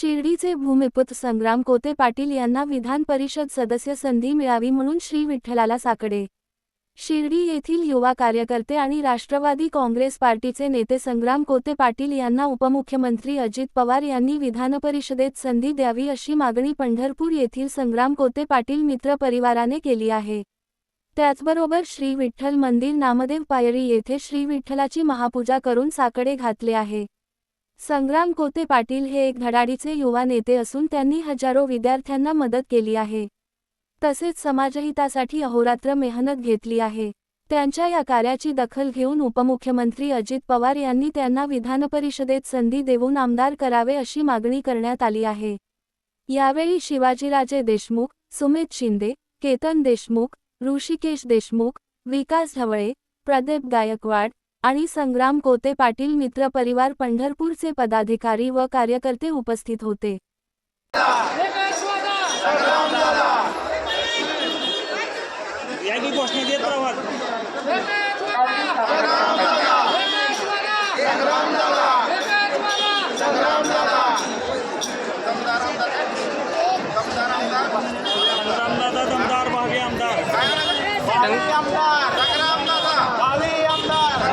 शिर्डीचे भूमिपुत्र संग्राम कोते पाटील यांना विधान परिषद सदस्य संधी मिळावी म्हणून श्री विठ्ठलाला साकडे. शिर्डी येथील युवा कार्यकर्ते आणि राष्ट्रवादी काँग्रेस पार्टीचे नेते संग्राम कोते पाटील यांना उपमुख्यमंत्री अजित पवार यांनी विधानपरिषदेत संधी द्यावी अशी मागणी पंढरपूर येथील संग्राम कोते पाटील मित्र परिवाराने केली आहे. त्याचबरोबर श्री विठ्ठल मंदिर नामदेव पायरी येथे श्री विठ्ठलाची महापूजा करून साकडे घातले आहे. संग्राम कोते पाटील हे एक धडाडीचे युवा नेते असून त्यांनी हजारो विद्यार्थ्यांना मदत केली आहे. तसेच समाजहितासाठी अहोरात्र मेहनत घेतली आहे. त्यांच्या या कार्याची दखल घेऊन उपमुख्यमंत्री अजित पवार यांनी त्यांना विधानपरिषदेत संधी देऊन आमदार करावे अशी मागणी करण्यात आली आहे. यावेळी शिवाजीराजे देशमुख सुमित शिंदे केतन देशमुख ऋषिकेश देशमुख विकास ढवळे प्रदीप गायकवाड आणि संग्राम कोते पाटील मित्र परिवार पंढरपूरचे पदाधिकारी व कार्यकर्ते उपस्थित होते. या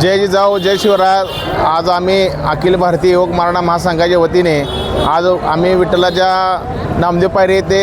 जय जिजाऊ जय शिवराय. आज आम्ही अखिल भारतीय योग मराठा महासंघाच्या वतीने आज आम्ही विठ्ठलाच्या नामदेव पायरी येथे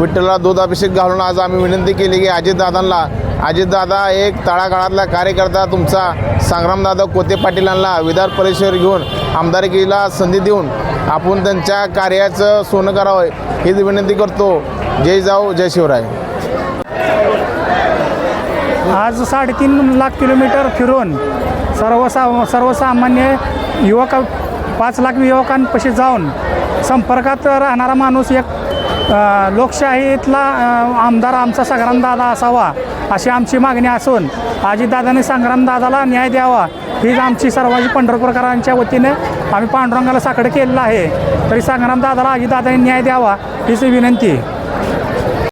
विठ्ठलाला दूध अभिषेक घालून आज आम्ही विनंती केली की अजितदादांना अजितदादा एक तळागाळातला कार्यकर्ता तुमचा संग्रामदादा कोते पाटीलांना विधान परिषदेवर घेऊन आमदारकीला संधी देऊन आपण त्यांच्या कार्याचं सोनं करावं हीच विनंती करतो. जय जाऊ जय शिवराय. आज साडेतीन लाख किलोमीटर फिरून सर्वसा सर्वसामान्य युवक पाच लाख युवकांपाशी जाऊन संपर्कात राहणारा माणूस एक लोकशाहीतला आमदार आमचा संग्रामदादा असावा अशी आमची मागणी असून अजितदादांनी संग्रामदादाला न्याय द्यावा हीच आमची सर्वांची पंढरपूरकरांच्या वतीने आम्ही पांडुरंगाला साकडं केलेलं आहे. तरी संग्रामदादाला अजितदादांनी न्याय द्यावा हीच विनंती आहे.